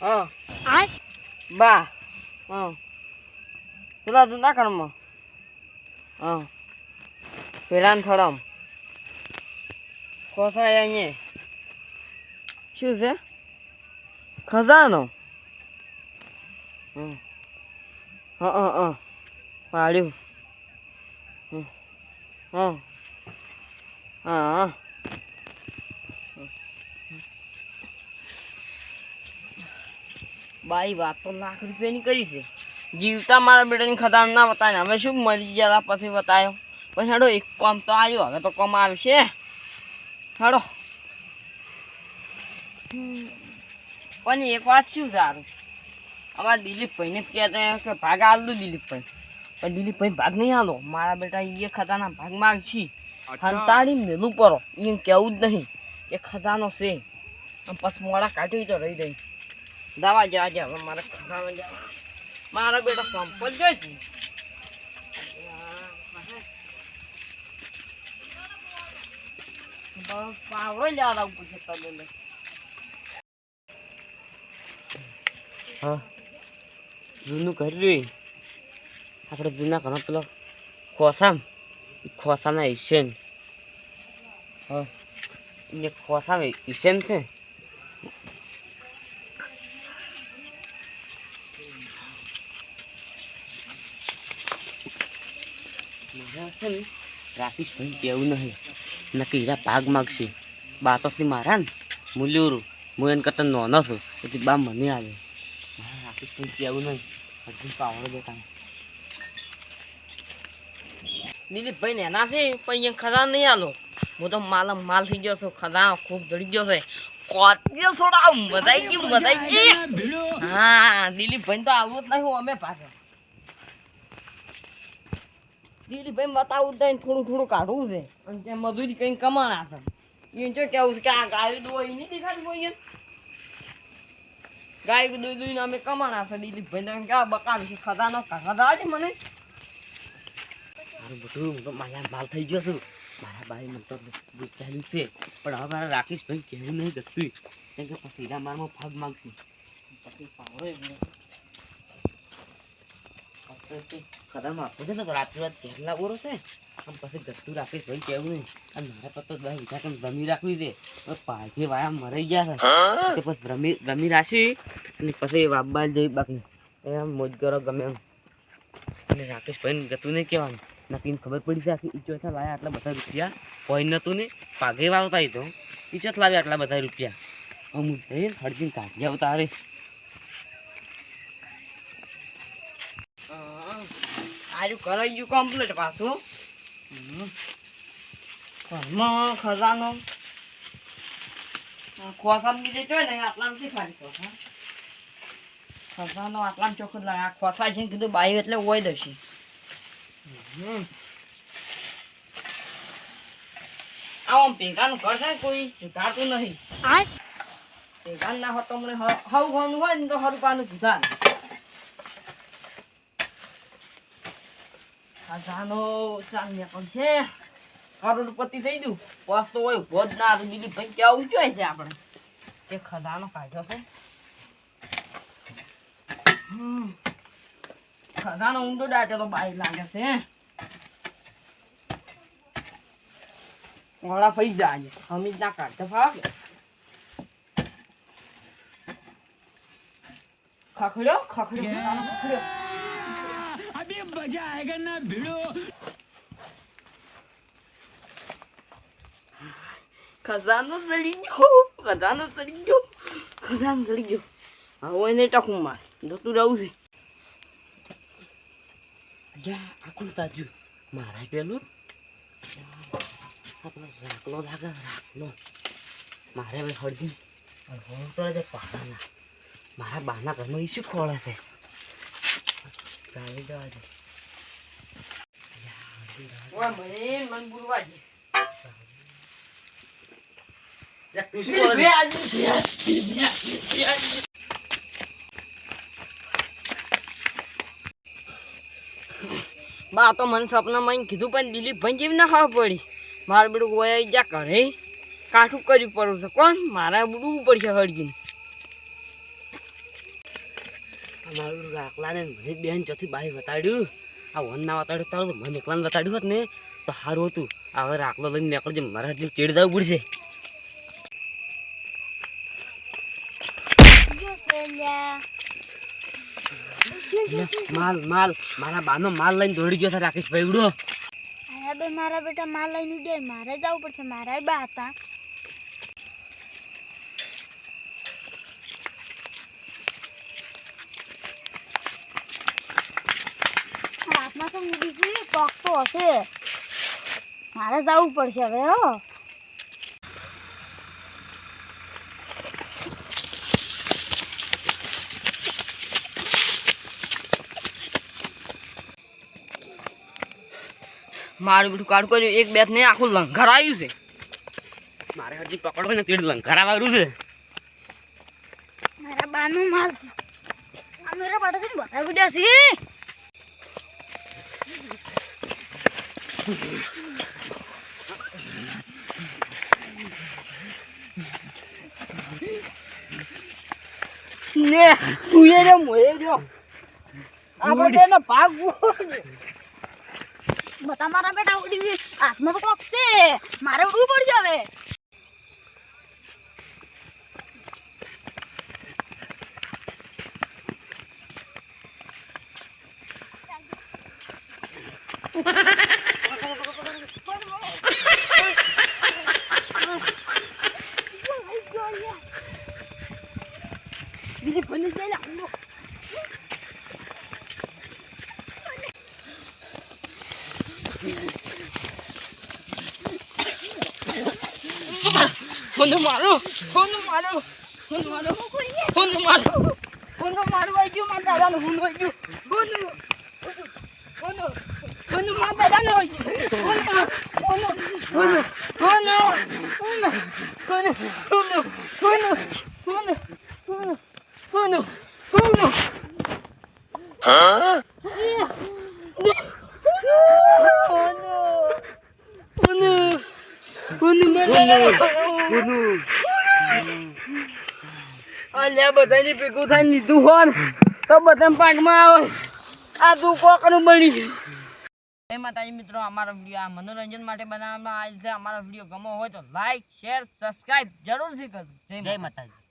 હા. બા. હા. પેલા જૂના કણમાં હા. પેલા થોડમ કોસાય અહીંયા. શું છે? ખજાનો. હં હં હં હં. પાડ્યું. હા. હં હા. બાઈ વાત તો લાખ રૂપિયાની કરી છે. જીવતા મારા બેટાની ખદાન ના બતાવે હવે શું મરી ગયા પછી બતાવ્યો પણ હેડો એક કામ તો આવ્યો હવે તો કામ આવશે હેડો. પણ એક વાત શું સારું? અમારા દિલીપભાઈને કહેતા કે ભાગ આલું દિલીપભાઈ. પણ દિલીપભાઈ ભાગ નહીં આલો. મારા બેટા એ ખજાના ભાગ માગશી હંતાડી મેલું પરો. એમ કેવું જ નહીં. એ ખજાનો છે. પછી મોડા કાઢી તો રહી રહી દવા જવા છે હવે મારે ખાવા જવા મારા બેટા સંપલ જોઈશે બસ પાવડો લેવા લાવવું પડશે તને હા. જૂનું કર્યું આપણે જૂના ઘણો પેલો ખોસામ. ખોસાના ઈશેન. હા. એ ખોસામ ઈશેન છે. મારે છે ને? રાકેશ ભાઈ કેવું નહીં. નક્કી હીરા ભાગ માગશે. બાતસની મારા ને? મૂલ્યુરું હું એને કરતા નોનો છું એટલે બા મને આવે મારે રાકેશ ભાઈ કેવું નહીં. હજુ પાવડો દેતા દિલીપભાઈ નેના છે પણ અહીંયા ખરા નહીં આલો. હું તો માલ માલ થઈ ગયો છું ખરા ખૂબ ધડી ગયો છે. કોટિયો થોડા મજાઈ ગઈ મજાઈ ગઈ હા દિલીપભાઈ તો આવું જ નહીં અમે પાછળ. દિલીપભાઈ બતાવું દઈને થોડું થોડું કાઢવું છે. અને ત્યાં મજૂરી કંઈ કમાણા છે. એને જો કેવું છે કે આ ગાય દોઈ નહીં દેખાતી કોઈ ગાય દોઈ દોઈને અમે કમાણા છે દિલીપભાઈ તમે ક્યાં બકાવ છે ખજાનો ખજા છે મને? બધું મારા માલ થઈ ગયો છું. મારા ભાઈ મને તો ચાલ્યું છે. પણ હવે મારા રાકેશ ભાઈ કહેવું નહીં ગતું કેમ કે પછી મારમાં ભાગ માગશે. પછી પાવડો કદમ આપો છે ને તો રાત્રે વાત પહેલા બોરો છે. આમ પછી ગતું રાકેશ ભાઈ કહેવું નહીં. અને મારા પર તો રાખવી છે. પાછી વાયા મરાઈ ગયા છે. રમી રાશી અને પછી વાબા બાકી. એમ મોજ ગમે એમ. અને રાકેશભાઈ ગતું નહીં કહેવાનું. નક્કીને ખબર પડી છે કે ઈચો લાયા આટલા બધા રૂપિયા. કોઈ નતું ને. પાઘે વાવતા તો. ઈચો લાવ્યા આટલા બધા રૂપિયા. અમુક જઈને કાઢી આવતા અરે આજુ કરાઈ ગયું કમ્પ્લીટ પાછું. ઘરમાં ખજાનો. ખોસામ બીજે જોઈ ને આટલામાંથી શીખવાડી ખોસા ખજાનો આટલામાં ચોખ્ખો લાગે આ ખોસા છે ને કીધું બાઈ એટલે ઓય દશે. આમ ભેગાનું કરશે ને કોઈ સુધારતું નહીં. ભેગા ના હોત તો મને હવ હોય ને તો હરું પાનું સુધાર ખજાનો ચાલ ને પણ છે કરોડપતિ થઈ ગયું. બસ તો હોય ઊભો જ ના આવે. દિલીપભાઈ ક્યાં ઊંચો છે આપણે. એ ખજાનો કાઢ્યો છે. ખદાનો ખજાનો ઊંડો દાટ્યો તો બાઈ લાગે છે. ઓળા ફરી જાય. જ ના કાઢતો ફાવે. ખખડ્યો ખખડ્યો. ખખડ્યો. પછી આગળ ના ભીડો. ખજાનો ચડી ગયો, ખજાનો ચડી ગયો, ખજાનો ચડી ગયો. હવે એને ટકું માર, જતું રહું છે. યા આખું તાજું? મારા પેલું? આપણો રાખલો લાગે રાખલો મારે હવે હળદી હળવણ મારા બાના ઘરમાં ઈશું ખોળે છે? ગાડી જવા દે Wah, main man બા તો મને સપનામાં કીધું પણ દિલીપભાઈ જેમ ના ખબર પડી? મારું બેડું કોઈ ઈજા કરે કાઠું કરવું પડવું છે. કોણ? મારા બુડું પડશે હળગીને. મારું રાખલાને મને બેન ચોથી બાઈ બતાડ્યું આ વનના વાતાડ્યું તારું તો મને એકલાને બતાડ્યું હોત ને તો સારું હતું. આ હવે રાખલો લઈને નીકળજે. મારા જેમ ચેડ જવું પડશે માલ માલ. મારા બાનો માલ લઈને દોડી ગયો છે રાકેશ ભાઈ ઉડો મારા બેટા માલ લઈને ઉડે મારે જવું પડશે. મારા બા હતા. હાથમાં તો ઉડી ગઈ તો હશે. મારે જવું પડશે હવે હો. મારું બધું કાઢ કર્યું એક બેટ ને આખું લંઘર આવ્યું છે. મારે હજી પકડો ને તેડ આવ્યું છે. મારા બાનું માલ આ મેરા પાટાથી બધા ગુડ્યા છે ને તું એને મોએ રહ્યો. આપણે એને ભાગ બધા મારા બેટા ઉડી ગઈ હાથમાં તો કોક છે. મારે ઉડવું પડશે હવે. બીજી ફોન જઈ લે ફોન મારો ફોન મારો ફોન મારો ફોન મારો ફોન મારો આવી ગયો મારા દાદાનો ફોન આવી ગયો ફોન ફોન ફોન મારા દાદાનો આવી ગયો phone phone phone phone phone phone phone phone phone phone phone phone અલ્યા બધાને ભેગું થાય લીધું હોય તો બધા પાકમાં આવે. આ તું કોકનું બની જય માતાજી મિત્રો અમારો વીડિયો આ મનોરંજન માટે બનાવવામાં આવેલ છે. અમારો વીડિયો ગમો હોય તો લાઈક શેર સબસ્ક્રાઇબ જરૂરથી કરજો. જય માતાજી.